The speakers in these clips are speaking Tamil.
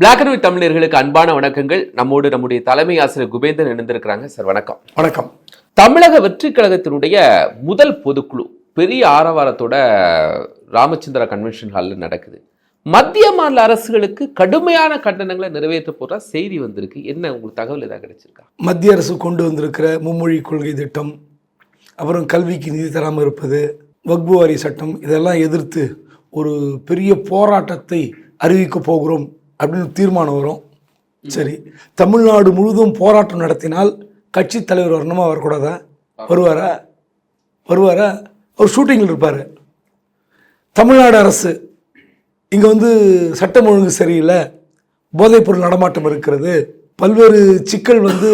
பிளாக் அண்ட் ஒயிட் தமிழர்களுக்கு அன்பான வணக்கங்கள். நம்மோடு நம்முடைய தலைமை ஆசிரியர் குபேந்தன் இணைந்திருக்கிறாங்க. சார் வணக்கம். வணக்கம். தமிழக வெற்றி கழகத்தினுடைய முதல் பொதுக்குழு பெரிய ஆரவாரத்தோட ராமச்சந்திரா கன்வென்ஷன் ஹாலில் நடக்குது. மத்திய மாநில அரசுகளுக்கு கடுமையான கண்டனங்களை நிறைவேற்ற போற செய்தி வந்திருக்கு. என்ன உங்களுக்கு தகவல் ஏதாவது கிடைச்சிருக்கா? மத்திய அரசு கொண்டு வந்திருக்கிற மும்மொழி கொள்கை திட்டம் அப்புறம் கல்விக்கு நிதி தராமல் இருப்பது வக்பு வாரி சட்டம் இதெல்லாம் எதிர்த்து ஒரு பெரிய போராட்டத்தை அறிவிக்க போகிறோம். அப்படின்னு தீர்மானம் வரும். சரி. தமிழ்நாடு முழுவதும் போராட்டம் நடத்தினால் கட்சி தலைவர் வரணுமா? வரக்கூடாதா? வருவாரா? வருவாரா? அவர் ஷூட்டிங்கில் இருப்பார். தமிழ்நாடு அரசு இங்கே வந்து சட்டம் ஒழுங்கு சரியில்லை. போதைப்பொருள் நடமாட்டம் இருக்கிறது. பல்வேறு சிக்கல் வந்து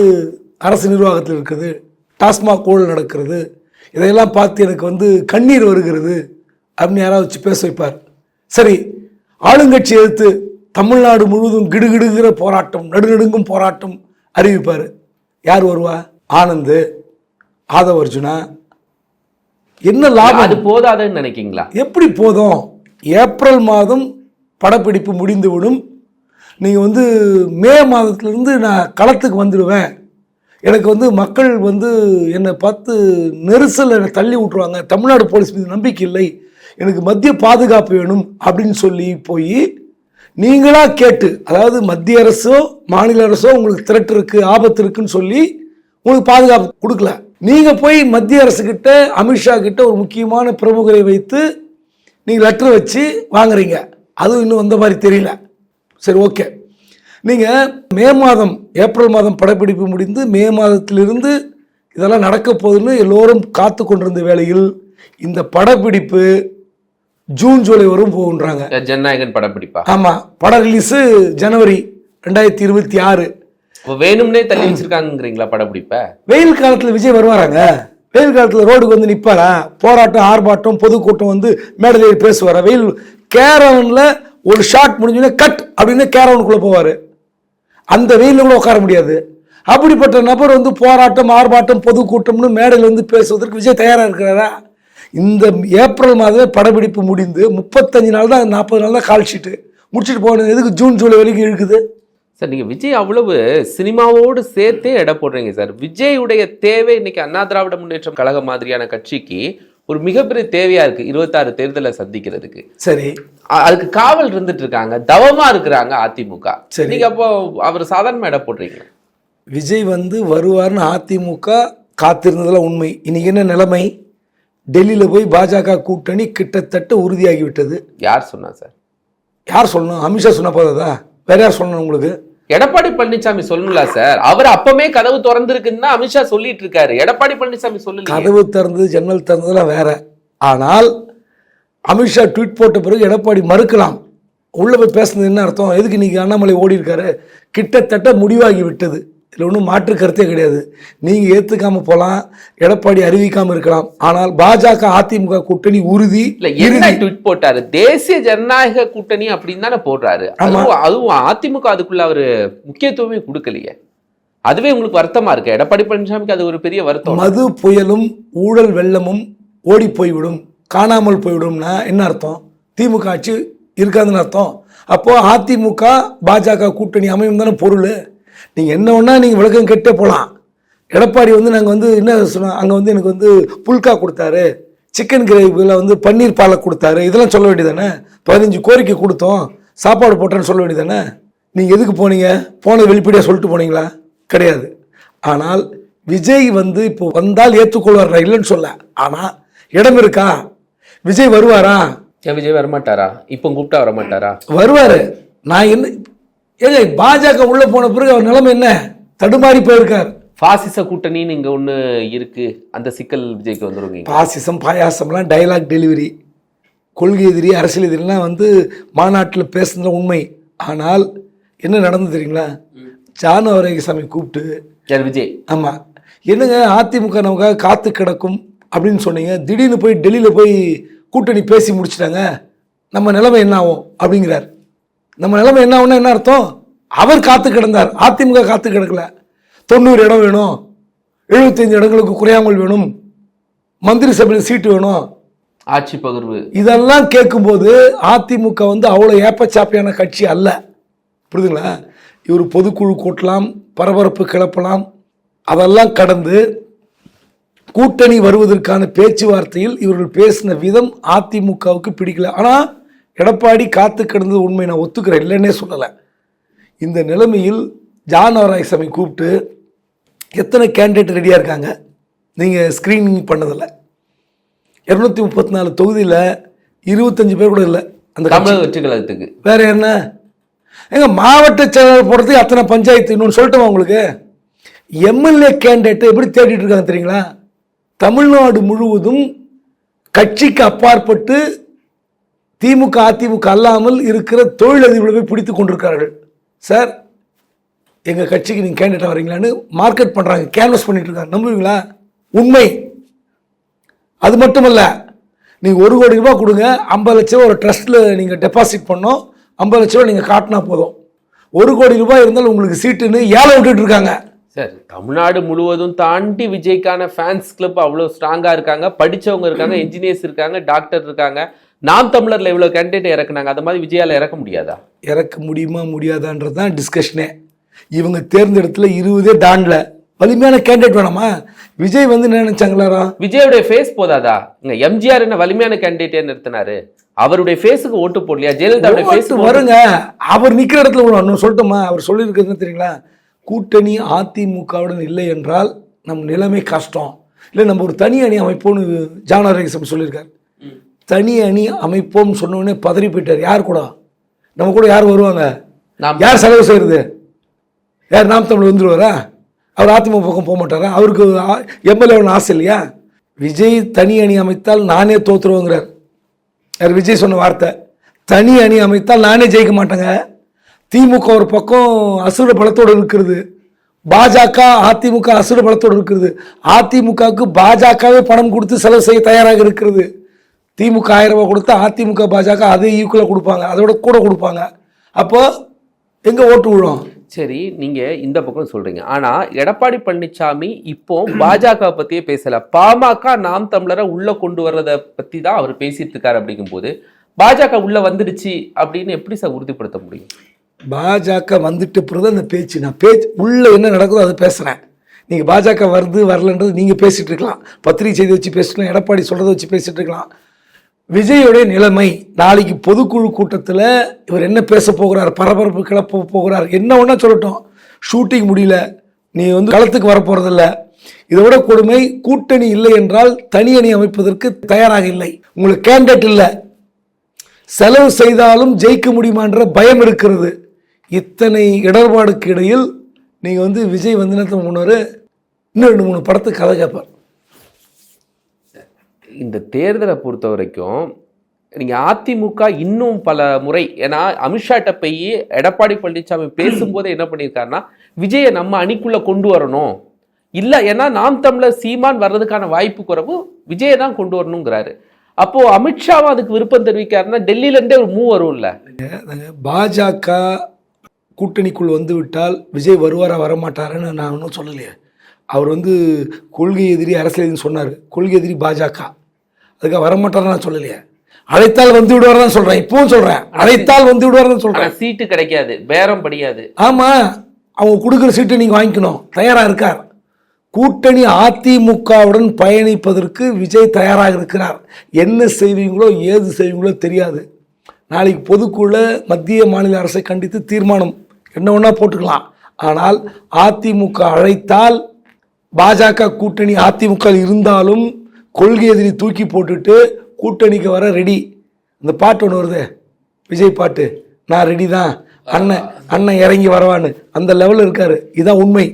அரசு நிர்வாகத்தில் இருக்குது. டாஸ்மாக் ஊழல் நடக்கிறது. இதையெல்லாம் பார்த்து எனக்கு வந்து கண்ணீர் வருகிறது அப்படின்னு யாராவது வச்சு பேச வைப்பார். சரி. ஆளுங்கட்சி எதிர்த்து தமிழ்நாடு முழுவதும் கிடுகிடுகிற போராட்டம் நடுநடுங்கும் போராட்டம் அறிவிப்பார். யார் வருவா? ஆனந்த் ஆதவ அர்ஜுனா என்ன லாபம்? அது போதாதுன்னு நினைக்கீங்களா? எப்படி போதும்? ஏப்ரல் மாதம் படப்பிடிப்பு முடிந்துவிடும். நீங்கள் வந்து மே மாதத்துலேருந்து நான் களத்துக்கு வந்துடுவேன். எனக்கு வந்து மக்கள் வந்து என்னை பார்த்து நெரிசல் என்னை தள்ளி விட்ருவாங்க தமிழ்நாடு போலீஸ் மீது நம்பிக்கை இல்லை. எனக்கு மத்திய பாதுகாப்பு வேணும் அப்படின்னு சொல்லி போய் நீங்களாக கேட்டு அதாவது மத்திய அரசோ மாநில அரசோ உங்களுக்கு திரட்டு இருக்கு ஆபத்து இருக்குன்னு சொல்லி உங்களுக்கு பாதுகாப்பு கொடுக்கல. நீங்கள் போய் மத்திய அரசுக்கிட்ட அமித்ஷா கிட்ட ஒரு முக்கியமான பிரமுகரை வைத்து நீங்கள் லெட்டர் வச்சு வாங்குறீங்க. அதுவும் இன்னும் வந்த மாதிரி தெரியல. சரி ஓகே நீங்கள் மே மாதம் ஏப்ரல் மாதம் படப்பிடிப்பு முடிந்து மே மாதத்திலிருந்து இதெல்லாம் நடக்க போகுதுன்னு எல்லோரும் காத்து கொண்டிருந்த வேளையில் இந்த படப்பிடிப்பு ஜூன் ஜூலை வரும் போகுன்றாங்க. ஜனநாயகன் படப்பிடிப்பா ஆமாம் படம் ரிலீஸு ஜனவரி ரெண்டாயிரத்தி இருபத்தி ஆறு. வேணும்னே தள்ளி வச்சிருக்காங்கிறீங்களா படப்பிடிப்ப வெயில் காலத்தில் விஜய் வருவாராங்க? வெயில் காலத்தில் ரோடுக்கு வந்து நிற்பாரா போராட்டம் ஆர்ப்பாட்டம் பொதுக்கூட்டம் வந்து மேடையில் பேசுவாரா? வெயில் கேரவனில் ஒரு ஷாட் முடிஞ்சோடனே கட் அப்படின்னு கேரவனுக்குள்ளே போவார். அந்த வெயிலில் கூட உட்கார முடியாது. அப்படிப்பட்ட நபர் வந்து போராட்டம் ஆர்ப்பாட்டம் பொதுக்கூட்டம்னு மேடையில் வந்து பேசுவதற்கு விஜய் தயாராக இருக்கிறாரா? இந்த ஏப்ரல் மாதமே படப்பிடிப்பு முடிந்து முப்பத்தஞ்சு நாள் தான் நாற்பது நாள் தான் கால் ஷீட்டு முடிச்சுட்டு போனது எதுக்கு? ஜூன் ஜூலை வரைக்கும் இழுக்குது சார் நீங்க விஜய் அவ்வளவு சினிமாவோடு சேர்த்தே எடை போடுறீங்க சார். விஜயுடைய தேவை இன்னைக்கு அண்ணா திராவிட முன்னேற்றம் கழகம் மாதிரியான கட்சிக்கு ஒரு மிகப்பெரிய தேவையா இருக்கு. இருபத்தாறு தேர்தலை சந்திக்கிறதுக்கு. சரி. அதுக்கு காவல் இருந்துட்டு இருக்காங்க. தவமா இருக்கிறாங்க அதிமுக. சரி. நீங்க அப்போ அவர் சாதாரண எடை போடுறீங்க விஜய் வந்து வருவார்னு அதிமுக காத்திருந்ததெல்லாம் உண்மை. இன்னைக்கு என்ன நிலைமை? டெல்லியில் போய் பாஜக கூட்டணி கிட்டத்தட்ட உறுதியாகிவிட்டது. யார் சொன்னா சார்? யார் சொல்லணும்? அமித்ஷா சொன்ன போதா வேற யார் சொல்லணும் உங்களுக்கு? எடப்பாடி பழனிசாமி சொல்லணும்ல சார். அவர் அப்பமே கதவு திறந்திருக்குன்னு அமித்ஷா சொல்லிட்டு இருக்காரு. எடப்பாடி பழனிசாமி சொல்லல கதவு திறந்தது ஜன்னல் திறந்ததெல்லாம் வேற. ஆனால் அமித்ஷா ட்வீட் போட்ட பிறகு எடப்பாடி மறுக்கலாம். உள்ள போய் பேசுனது என்ன அர்த்தம்? எதுக்கு இன்னைக்கு அண்ணாமலை ஓடி இருக்காரு கிட்டத்தட்ட முடிவாகி விட்டது இதில் ஒன்றும் மாற்று கருத்தே கிடையாது. நீங்கள் ஏற்றுக்காம போகலாம் எடப்பாடி அறிவிக்காம இருக்கலாம். ஆனால் பாஜக அதிமுக கூட்டணி உறுதி இல்ல ட்வீட் போட்டாரு? தேசிய ஜனநாயக கூட்டணி அப்படின்னு தானே போடுறாரு. அதுவும் அதிமுக அதுக்குள்ள அவரு முக்கியத்துவமே கொடுக்கலையே. அதுவே உங்களுக்கு வருத்தமா இருக்கு? எடப்பாடி பழனிசாமிக்கு அது ஒரு பெரிய வருத்தம். மது புயலும் ஊழல் வெள்ளமும் ஓடி போய்விடும். காணாமல் போய்விடும்னா என்ன அர்த்தம்? திமுக ஆட்சி இருக்காதுன்னு அர்த்தம். அப்போ அதிமுக பாஜக கூட்டணி அமையும் தானே பொருள்? நீங்கள் என்ன ஒன்றா நீங்கள் விளக்கம் கெட்டே போகலாம் எடப்பாடி வந்து நாங்கள் வந்து என்ன சொன்னோம் அங்கே வந்து எனக்கு வந்து புல்கா கொடுத்தாரு சிக்கன் கிரேவியில் வந்து பன்னீர் பாலை கொடுத்தாரு இதெல்லாம் சொல்ல வேண்டியதானே பதினஞ்சு கோரிக்கை கொடுத்தோம் சாப்பாடு போட்டேன்னு சொல்ல வேண்டியதானே நீங்கள் எதுக்கு போனீங்க? போன வெளிப்படையாக சொல்லிட்டு போனீங்களா? கிடையாது. ஆனால் விஜய் வந்து இப்போ வந்தால் ஏற்றுக்கொள்வார் இல்லைன்னு சொல்ல. ஆனால் இடம் இருக்கா? விஜய் வருவாரா? ஏன் விஜய் வரமாட்டாரா? இப்போ கூப்பிட்டா வரமாட்டாரா? வருவார். நான் என்ன ஏங்க பாஜக உள்ள போன பிறகு அவர் நிலைமை என்ன? தடுமாறி போயிருக்கார். பாசிச கூட்டணின்னு இங்க ஒண்ணு இருக்கு. அந்த சிக்கல் விஜய்க்கு வந்துருவீங்க பாசிசம் பாயாசம்லாம் டைலாக் டெலிவரி கொள்கை எதிரி அரசியல் எதிரிலாம் வந்து மாநாட்டில் பேசுனது உண்மை. ஆனால் என்ன நடந்தது தெரியுங்களா? ஜானு ஆரோக்கியசாமி கூப்பிட்டு விஜய்? ஆமாம் என்னங்க அதிமுக நமக்காக காத்து கிடக்கும் அப்படின்னு சொன்னீங்க. திடீர்னு போய் டெல்லியில் போய் கூட்டணி பேசி முடிச்சிட்டாங்க. நம்ம நிலைமை என்ன ஆகும்? அப்படிங்கிறார். நம்ம நிலைமை என்ன ஆகும்னா என்ன அர்த்தம்? அவர் காத்து கிடந்தார். அதிமுக காத்து கிடக்கல. தொண்ணூறு இடம் வேணும். எழுபத்தஞ்சு இடங்களுக்கு குறையாமல் வேணும். மந்திரி சபையில் சீட்டு வேணும். ஆட்சி பகிர்வு. இதெல்லாம் கேட்கும்போது அதிமுக வந்து அவ்வளோ ஏப்பச்சாப்பியான கட்சி அல்ல. புரியுதுங்களா? இவர் பொதுக்குழு கூட்டலாம் பரபரப்பு கிளப்பலாம். அதெல்லாம் கடந்து கூட்டணி வருவதற்கான பேச்சுவார்த்தையில் இவர்கள் பேசின விதம் அதிமுகவுக்கு பிடிக்கல. ஆனால் எடப்பாடி காத்து கிடந்தது உண்மை நான் ஒத்துக்கிறேன் இல்லைன்னே சொல்லலை. இந்த நிலைமையில் ஜான் ஆராய்சாமி கூப்பிட்டு எத்தனை கேண்டிடேட் ரெடியாக இருக்காங்க? நீங்கள் ஸ்க்ரீனிங் பண்ணதில்லை. இரநூத்தி முப்பத்தி நாலு தொகுதியில் இருபத்தஞ்சு பேர் கூட இல்லை அந்த தமிழக வெற்றி கழகத்துக்கு. வேற என்ன? எங்க மாவட்ட செயலாளர் போடுறதுக்கு அத்தனை பஞ்சாயத்து இன்னொன்று சொல்லட்டுமா உங்களுக்கு? எம்எல்ஏ கேண்டிடேட்டை எப்படி தேடிட்டு இருக்காங்க தெரியுங்களா? தமிழ்நாடு முழுவதும் கட்சிக்கு அப்பாற்பட்டு திமுக அதிமுக அல்லாமல் இருக்கிற தொழிலதிபர்களை போய் பிடித்து கொண்டிருக்கிறார்கள். சார் எங்கள் கட்சிக்கு நீங்கள் கேண்டிடேட் வரீங்களான்னு மார்க்கெட் பண்ணுறாங்க கேன்வஸ் பண்ணிட்டு இருக்காங்க. நம்புவீங்களா? உண்மை. அது மட்டுமல்ல நீங்கள் ஒரு கோடி ரூபா கொடுங்க ஐம்பது லட்ச ரூபா ஒரு ட்ரஸ்ட்டில் நீங்கள் டெபாசிட் பண்ணோம் ஐம்பது லட்ச ரூபா நீங்கள் காட்டினா போதும். ஒரு கோடி ரூபாய் இருந்தாலும் உங்களுக்கு சீட்டுன்னு ஏழை விட்டுட்டு இருக்காங்க. சார் தமிழ்நாடு முழுவதும் தாண்டி விஜய்க்கான ஃபேன்ஸ் கிளப் அவ்வளோ ஸ்ட்ராங்காக இருக்காங்க. படித்தவங்க இருக்காங்க இன்ஜினியர்ஸ் இருக்காங்க டாக்டர் இருக்காங்க. நாம் தமிழர்ல இவ்வளவு கேண்டிடேட் இறக்குனாங்க அந்த மாதிரி விஜயால இறக்க முடியாதா? இறக்க முடியுமா முடியாதான்றது தான் டிஸ்கஷனே இவங்க தேர்ந்தெடுத்துல இருபதே தாண்டல. வலிமையான கேண்டிடேட் வேணாமா? விஜய் வந்து என்ன நினைச்சாங்களா விஜயோடைய ஃபேஸ் போதாதா? இங்க எம்ஜிஆர் என்ன வலிமையான கேண்டிடேட் நிறுத்தினாரு. அவருடைய ஃபேஸுக்கு ஓட்டு போடலையா? ஜெயலலிதாவுடைய ஃபேஸ் வருங்க. அவர் நிக்கிற இடத்துல. இன்னும் சொல்லட்டுமா? அவர் சொல்லியிருக்கிறது தெரியுங்களா? கூட்டணி அதிமுகவுடன் இல்லை என்றால் நம் நிலைமை கஷ்டம். இல்லை நம்ம ஒரு தனி அணி அமைப்போம்னு ஜானரேசம் சொல்லியிருக்காரு. தனி அணி அமைப்போம் சொன்ன உடனே பதறி போயிட்டார். யார் கூட? நம்ம கூட யார் வருவாங்க? யார் செலவு செய்யறது? யார் நாம் தமிழ் வந்துருவாரா? அவர் அதிமுக பக்கம் போக மாட்டாரா? அவருக்கு எம்எல்ஏ ஆசை இல்லையா? விஜய் தனி அணி அமைத்தால் நானே தோத்துருவோங்கிறார். யார் விஜய் சொன்ன வார்த்தை? தனி அணி அமைத்தால் நானே ஜெயிக்க மாட்டேங்க. திமுக ஒரு பக்கம் அசுர பலத்தோடு இருக்கிறது பாஜக அதிமுக அசுர பலத்தோடு இருக்கிறது அதிமுகவுக்கு பாஜகவே பணம் கொடுத்து செலவு செய்ய தயாராக இருக்கிறது. திமுக ஆயிரம் ரூபாய் கொடுத்தா அதிமுக பாஜக அதே ஈக்குவலாக கொடுப்பாங்க. அதோட கூட கொடுப்பாங்க. அப்போ எங்கே ஓட்டு விழும்? சரி நீங்க இந்த பக்கம் சொல்றீங்க. ஆனா எடப்பாடி பழனிசாமி இப்போ பாஜக பத்தியே பேசல. பாமக நாம் தமிழரை உள்ள கொண்டு வர்றத பத்தி தான் அவர் பேசிட்டு இருக்காரு அப்படிங்கும்போது பாஜக உள்ள வந்துடுச்சு அப்படின்னு எப்படி சார் உறுதிப்படுத்த முடியும்? பாஜக வந்துட்ட பிறகு அந்த பேச்சு. நான் பேச்சு உள்ள என்ன நடக்குதோ அதை பேசுகிறேன் நீங்கள் பாஜக வருது வரலன்றது நீங்கள் பேசிட்டு இருக்கலாம். பத்திரிகை செய்தி வச்சு பேசிக்கலாம் எடப்பாடி சொல்கிறத வச்சு பேசிட்டு இருக்கலாம். விஜயுடைய நிலைமை நாளைக்கு பொதுக்குழு கூட்டத்தில் இவர் என்ன பேச போகிறார் பரபரப்பு கிளப்ப போகிறார் என்ன ஒன்றா சொல்லட்டும். ஷூட்டிங் முடியல. நீ வந்து களத்துக்கு வர போகிறதில்ல கொடுமை கூட்டணி இல்லை என்றால் தனி அணி அமைப்பதற்கு தயாராக இல்லை. உங்களுக்கு கேண்டிடேட் இல்லை. செலவு செய்தாலும் ஜெயிக்க முடியுமான்ற பயம் இருக்கிறது. இத்தனை இடர்பாடுக்கு இடையில் நீங்கள் வந்து விஜய் வந்து என்ன இன்னும் ரெண்டு மூணு படத்துக்கு கதை கேட்பார். இந்த தேர்தலை பொறுத்த வரைக்கும் நீங்கள் அதிமுக இன்னும் பல முறை ஏன்னா அமித்ஷாட்ட போய் எடப்பாடி பழனிசாமி பேசும்போது என்ன பண்ணியிருக்காருன்னா விஜயை நம்ம அணிக்குள்ளே கொண்டு வரணும். இல்லை ஏன்னா நாம் தமிழர் சீமான் வர்றதுக்கான வாய்ப்பு குறைவு விஜயை தான் கொண்டு வரணுங்கிறாரு. அப்போது அமித்ஷாவும் அதுக்கு விருப்பம் தெரிவிக்காருன்னா டெல்லியிலேருந்தே ஒரு மூவ் வரும்ல பாஜக கூட்டணிக்குள் வந்து விட்டால் விஜய் வருவாரா வரமாட்டாருன்னு நான் ஒன்றும் சொல்லலையே. அவர் வந்து கொள்கை எதிரி அரசியல் சொன்னார். கொள்கை எதிரி பாஜக. அதுக்காக வரமாட்டாருன்னு நான் சொல்லலையே. அழைத்தால் வந்து விடுவார் தான் சொல்கிறேன் இப்பவும் சொல்கிறேன் அழைத்தால் வந்து விடுவார் தான் சொல்கிறேன் சீட்டு கிடைக்காது. பேரம் படியாது. ஆமாம் அவங்க கொடுக்குற சீட்டை நீங்கள் வாங்கிக்கணும். தயாராக இருக்கார். கூட்டணி அதிமுகவுடன் பயணிப்பதற்கு விஜய் தயாராக இருக்கிறார். என்ன செய்வீங்களோ ஏது செய்வீங்களோ தெரியாது. நாளைக்கு பொதுக்குள்ள மத்திய மாநில அரசை கண்டித்து தீர்மானம் என்ன ஒன்றா போட்டுக்கலாம். ஆனால் அதிமுக அழைத்தால் பாஜக கூட்டணி அதிமுக இருந்தாலும் கொள்கை எதிரி தூக்கி போட்டுட்டு கூட்டணிக்கு வர ரெடி இந்த பாட்டு ஒன்று வருது. விஜய் பாட்டு. நான் ரெடி தான். அண்ணன் அண்ணன் இறங்கி வரவான்னு. அந்த லெவலில் இருக்காரு. இதுதான் உண்மை.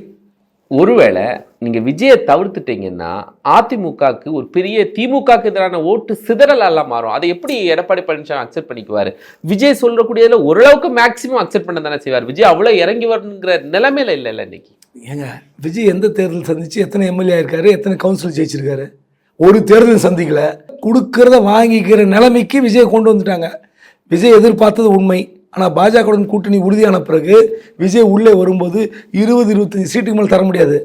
ஒருவேளை நீங்க விஜயை தவிர்த்துட்டீங்கன்னா அதிமுகக்கு ஒரு பெரிய திமுகக்கு எதிரான ஓட்டு சிதறல் எல்லாம் மாறும். அதை எப்படி எடப்பாடி பழனிசாமி அக்செப்ட் பண்ணிக்குவாரு? விஜய் சொல்லக்கூடியதுல ஓரளவுக்கு மேக்சிமம் அக்செப்ட் பண்ண தானே செய்வார். விஜய் அவ்வளவு இறங்கி வரணுங்கிற நிலைமையில இல்லைல்ல இன்னைக்கு. ஏங்க விஜய் எந்த தேர்தல் சந்திச்சு எத்தனை எம்எல்ஏ ஆயிருக்காரு எத்தனை கவுன்சில் ஜெயிச்சிருக்காரு? ஒரு தேர்தல் சந்திக்கல. கொடுக்கறத வாங்கிக்கிற நிலைமைக்கு விஜய் கொண்டு வந்துட்டாங்க. விஜய் எதிர்பார்த்தது உண்மை. ஆனால் பாஜகவுடன் கூட்டணி உறுதியான பிறகு விஜய் உள்ளே வரும்போது இருபது இருபத்தஞ்சி சீட்டுக்கு மேலே தர முடியாது.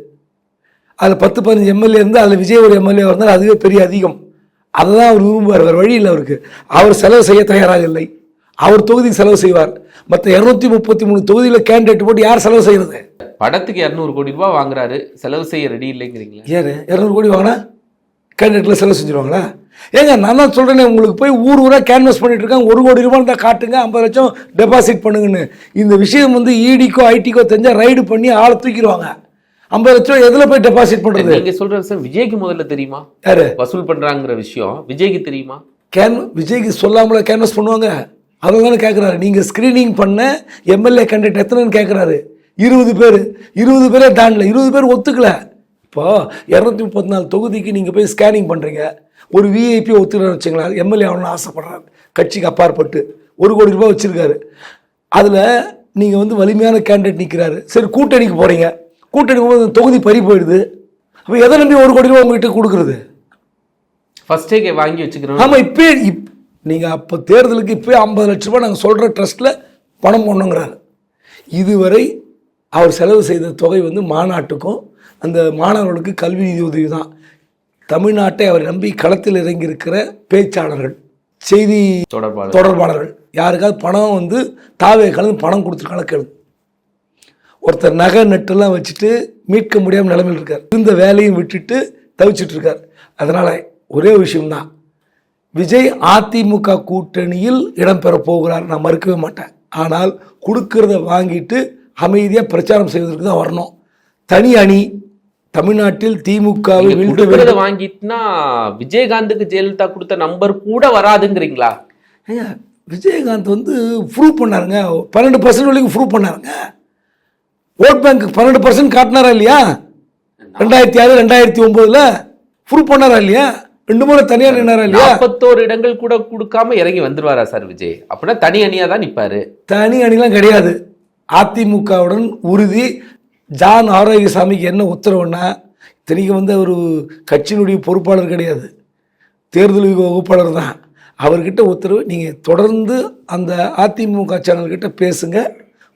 அதில் பத்து பதினஞ்சு எம்எல்ஏ இருந்து அதில் விஜய் ஒரு எம்எல்ஏ இருந்தால் அதுவே பெரிய அதிகம். அதை தான் அவர் விரும்புவார். வேறு வழி இல்லை அவருக்கு. அவர் செலவு செய்ய தயாராக இல்லை. அவர் தொகுதி செலவு செய்வார். மற்ற இரநூத்தி முப்பத்தி மூணு தொகுதியில் கேண்டிடேட் போட்டு யார் செலவு செய்யறது? படத்துக்கு இரநூறு கோடி ரூபாய் வாங்குறாரு. செலவு செய்ய ரெடி இல்லைங்கிறீங்களா? ஏறு இரநூறு கோடி வாங்கினா? கேண்டிடேட்டில் செலவு செஞ்சுருவாங்களா? ஏங்க நான் தான் சொல்கிறேனே உங்களுக்கு போய் ஊர் ஊராக கேன்வஸ் பண்ணிட்டு இருக்காங்க ஒரு கோடி ரூபாய் தான் காட்டுங்க ஐம்பது லட்சம் டெபாசிட் பண்ணுங்கன்னு. இந்த விஷயம் வந்து E இடிக்கோ ஐடிக்கோ தெரிஞ்சால் ரைடு பண்ணி ஆளை தூக்கிடுவாங்க. ஐம்பது லட்சம் எதில் போய் டெபாசிட் பண்ணுறது நீங்க சொல்றது சார் விஜய்க்கு முதல்ல தெரியுமா? யாரு? வசூல் பண்றாங்கிற விஷயம். விஜய்க்கு தெரியுமா? கேன் விஜய்க்கு சொல்லாமல கேன்வஸ் பண்ணுவாங்க? அதை தானே கேட்குறாரு நீங்கள் ஸ்க்ரீனிங் பண்ண எம்எல்ஏ கேண்டிடேட் எத்தனைன்னு கேட்குறாரு இருபது பேர். இருபது பேரே தாண்டல. இருபது பேர் ஒத்துக்கல. இப்போ இரநூத்தி முப்பத்தி நாலு தொகுதிக்கு நீங்கள் போய் ஸ்கேனிங் பண்ணுறீங்க ஒரு விஐபி ஒத்துக்கிறாரு வச்சுங்களேன் எம்எல்ஏ ஆகணும்னு ஆசைப்படுறாரு. கட்சிக்கு அப்பாற்பட்டு. ஒரு கோடி ரூபாய் வச்சுருக்காரு. அதில் நீங்கள் வந்து வலிமையான கேண்டிடேட் நிற்கிறாரு சரி கூட்டணிக்கு போகிறீங்க கூட்டணி போகும்போது அந்த தொகுதி பறி போயிடுது. அப்போ எதை நம்பி ஒரு கோடி ரூபாய் உங்ககிட்ட கொடுக்குறது? ஃபர்ஸ்டே வாங்கி வச்சுக்கிறோம். ஆமாம் இப்போ இப் நீங்கள் அப்போ தேர்தலுக்கு இப்போ ஐம்பது லட்ச ரூபாய் நாங்கள் சொல்கிற ட்ரஸ்ட்டில் பணம் போடணுங்கிறாரு இதுவரை அவர் செலவு செய்த தொகை வந்து மாநாட்டுக்கும் அந்த மாணவர்களுக்கு கல்வி நிதி உதவி தான் தமிழ்நாட்டை அவர் நம்பி களத்தில் இறங்கியிருக்கிற பேச்சாளர்கள் செய்தி தொடர்பாளர் தொடர்பாளர்கள். யாருக்காவது பணம் வந்து தாவே கலந்து பணம் கொடுத்துருக்காங்க கேளு. ஒருத்தர் நகை நட்டெல்லாம் வச்சுட்டு மீட்க முடியாமல் நிலைமையில் இருக்கார். இருந்த வேலையும் விட்டுட்டு தவிச்சிட்டு இருக்கார். அதனால ஒரே விஷயம்தான். விஜய் அதிமுக கூட்டணியில் இடம்பெற போகிறார் நான் மறுக்கவே மாட்டேன். ஆனால் கொடுக்கறத வாங்கிட்டு அமைதியாக பிரச்சாரம் செய்வதற்கு தான் வரணும். தனி அணி தமிழ்நாட்டில் திமுகவை வீழ்த்த வேண்டும். வாங்கிட்டுனா விஜயகாந்துக்கு ஜெயலலிதா கொடுத்த நம்பர் கூட வராதுங்கிறீங்களா? ஏங்க விஜயகாந்த் வந்து ப்ரூவ் பண்ணாருங்க. பன்னெண்டு பர்சன்ட் வரைக்கும் ப்ரூவ் பண்ணாருங்க. ஓட் பேங்க் பன்னெண்டு பர்சன்ட் காட்டினாரா இல்லையா? ரெண்டாயிரத்தி ஆறு ரெண்டாயிரத்தி ஒம்போதுல ப்ரூவ் பண்ணாரா இல்லையா? ரெண்டு முறை தனியார் நின்னாரா இல்லையா? நாற்பத்தோரு இடங்கள் கூட கொடுக்காம இறங்கி வந்துருவாரா சார் விஜய்? அப்படின்னா தனி அணியா தான் நிப்பாரு. தனி அணிலாம் கிடையாது. அதிமுகவுடன் உறுதி. ஜான் ஆரோக்கியசாமிக்கு என்ன உத்தரவுன்னா இத்தனைக்கு வந்து ஒரு கட்சியினுடைய பொறுப்பாளர் கிடையாது. தேர்தல் வகுப்பாளர் தான். அவர்கிட்ட உத்தரவு நீங்கள் தொடர்ந்து அந்த அதிமுக சேனல்கிட்ட பேசுங்க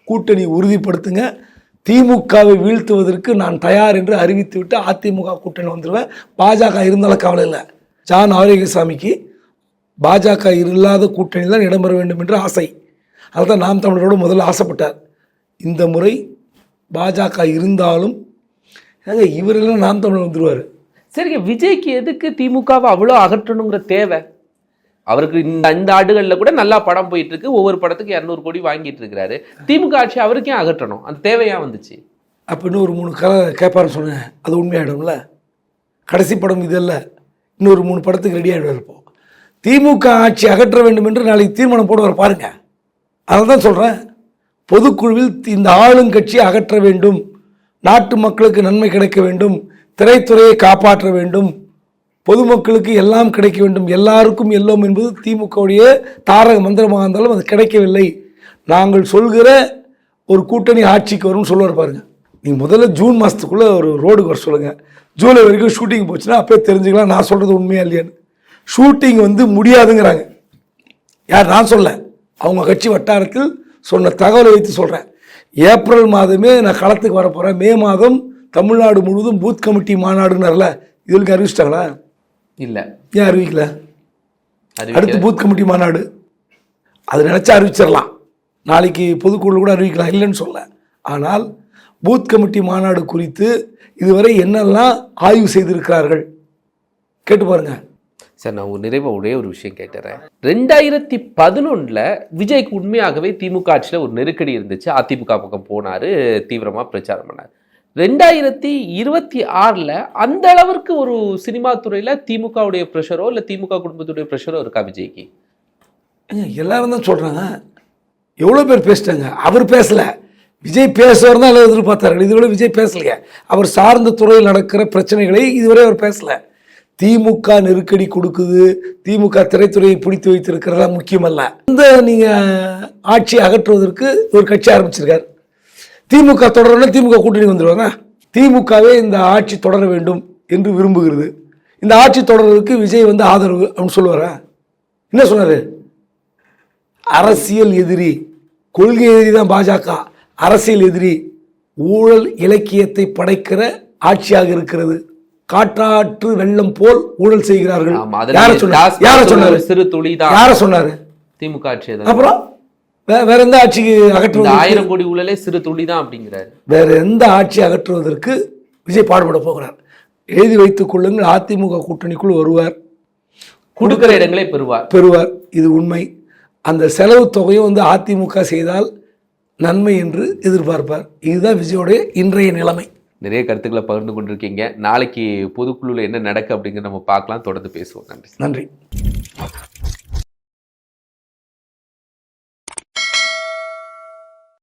கூட்டணி உறுதிப்படுத்துங்க. திமுகவை வீழ்த்துவதற்கு நான் தயார் என்று அறிவித்துவிட்டு அதிமுக கூட்டணி வந்துடுவேன் பாஜக இருந்தாலும் கவலை இல்லை. ஜான் ஆரோக்கியசாமிக்கு பாஜக இல்லாத கூட்டணி தான் இடம்பெற வேண்டும் என்று ஆசை. அதுதான் நாம் தமிழரோடு முதல்ல ஆசைப்பட்டார். இந்த முறை பாஜக இருந்தாலும் ஏங்க இவரெல்லாம் நாம் தமிழர் வந்துடுவார் சரிங்க விஜய்க்கு எதுக்கு திமுகவை அவ்வளோ அகற்றணுங்கிற தேவை? அவருக்கு இந்த இந்த ஆண்டுகள்ல கூட நல்லா படம் போயிட்டு இருக்கு ஒவ்வொரு படத்துக்கு இரநூறு கோடி வாங்கிட்டு இருக்கிறாரு. திமுக ஆட்சி அவருக்கே அகற்றணும். அந்த தேவையா வந்துச்சு? அப்போ ஒரு மூணு கதை கேட்பாருன்னு சொன்னேன். அது உண்மையாயிடும்ல? கடைசி படம் இது இல்லை. இன்னொரு மூணு படத்துக்கு ரெடி ஆகிடுவார் இப்போ. திமுக ஆட்சி அகற்ற வேண்டும் என்று நாளைக்கு தீர்மானம் போடுவார் பாருங்க. அதை தான் சொல்கிறேன் பொதுக்குழுவில் இந்த ஆளுங்கட்சியை அகற்ற வேண்டும். நாட்டு மக்களுக்கு நன்மை கிடைக்க வேண்டும். திரைத்துறையை காப்பாற்ற வேண்டும். பொதுமக்களுக்கு எல்லாம் கிடைக்க வேண்டும். எல்லாருக்கும் எல்லோம் என்பது திமுகவுடைய தாரக மந்திரமாக இருந்தாலும் அது கிடைக்கவில்லை. நாங்கள் சொல்கிற ஒரு கூட்டணி ஆட்சிக்கு வரும்னு சொல்லுவார் பாருங்க. நீங்கள் முதல்ல ஜூன் மாதத்துக்குள்ளே ஒரு ரோடுக்கு வர சொல்லுங்கள் ஜூலை வரைக்கும் ஷூட்டிங் போச்சுன்னா அப்போயே தெரிஞ்சுக்கலாம் நான் சொல்கிறது உண்மையாக இல்லையான்னு. ஷூட்டிங் வந்து முடியாதுங்கிறாங்க. யார்? நான் சொல்ல அவங்க கட்சி வட்டாரத்தில் சொன்ன தகவலை வைத்து சொல்கிறேன் ஏப்ரல் மாதமே நான் களத்துக்கு வர போகிறேன் மே மாதம் தமிழ்நாடு முழுவதும் பூத் கமிட்டி மாநாடுன்னார்ல இதுக்கு அறிவிச்சிட்டாங்களா? இல்ல. ஏன் அறிவிக்கல? அடுத்து பூத் கமிட்டி மாநாடு. அது நினச்சா அறிவிச்சிடலாம். நாளைக்கு பொதுக்குழு கூட அறிவிக்கலாம். இல்லைன்னு சொல்ல. ஆனால் பூத் கமிட்டி மாநாடு குறித்து இதுவரை என்னெல்லாம் ஆய்வு செய்திருக்கிறார்கள்? கேட்டு பாருங்க. சார் நான் ஒரு நிறைவாக ஒரே ஒரு விஷயம் கேட்டுறேன். ரெண்டாயிரத்தி பதினொன்றில் விஜய்க்கு உண்மையாகவே திமுக ஆட்சியில் ஒரு நெருக்கடி இருந்துச்சு. அதிமுக பக்கம் போனாரு தீவிரமாக பிரச்சாரம் பண்ணார். ரெண்டாயிரத்தி இருபத்தி ஆறில் அந்த அளவிற்கு ஒரு சினிமா துறையில் திமுகவுடைய ப்ரெஷரோ இல்லை திமுக குடும்பத்துடைய ப்ரெஷரோ இருக்கா விஜய்க்கு? எல்லாரும் தான் சொல்கிறாங்க எவ்வளோ பேர் பேசிட்டாங்க. அவர் பேசலை. விஜய் பேசுவார் தான் எல்லாம் எதிர்பார்த்தார்கள். இதுவரை விஜய் பேசலையே. அவர் சார்ந்த துறையில் நடக்கிற பிரச்சனைகளை இதுவரை அவர் பேசலை. திமுக நெருக்கடி கொடுக்குது. திமுக திரைத்துறையை பிடித்து வைத்திருக்கிறதா முக்கியமல்ல. இந்த நீங்கள் ஆட்சியை அகற்றுவதற்கு ஒரு கட்சி ஆரம்பிச்சிருக்கார். திமுக தொடரணும் திமுக கூட்டணி வந்துடுவாங்க திமுகவே இந்த ஆட்சி தொடர வேண்டும் என்று விரும்புகிறது. இந்த ஆட்சி தொடர்றதுக்கு விஜய் வந்து ஆதரவு அப்படின்னு சொல்லுவாரா? என்ன சொன்னார்? அரசியல் எதிரி. கொள்கை எதிரி தான் பாஜக. அரசியல் எதிரி. ஊழல் இலக்கியத்தை படைக்கிற ஆட்சியாக இருக்கிறது. காற்றாற்று வெள்ளம் போல் ஊழல் செய்கிறார்கள். யார சொன்னார்? யார சொன்னாரு? சிறு துளி தான். யார சொன்னாரு? திமுக ஆட்சி அப்புறம் வேற எந்த ஆட்சிக்கு அகற்றுவது ஆயிரம் கோடி ஊழலே சிறு துளி தான் அப்படிங்கிறாரு. வேற எந்த ஆட்சி அகற்றுவதற்கு விஜய் பாடுபட போகிறார்? எழுதி வைத்துக் கொள்ளுங்கள் அதிமுக கூட்டணிக்குள் வருவார். கொடுக்கிற இடங்களை பெறுவார். பெறுவார். இது உண்மை. அந்த செலவு தொகையும் வந்து அதிமுக செய்தால் நன்மை என்று எதிர்பார்ப்பார். இதுதான் விஜயோடைய இன்றைய நிலைமை. நிறைய கருத்துக்களை பகிர்ந்து கொண்டிருக்கீங்க. நாளைக்கு பொதுக்குழுவில் என்ன நடக்கு அப்படிங்கிற நம்ம பார்க்கலாம். தொடர்ந்து பேசுவோம். நன்றி. நன்றி.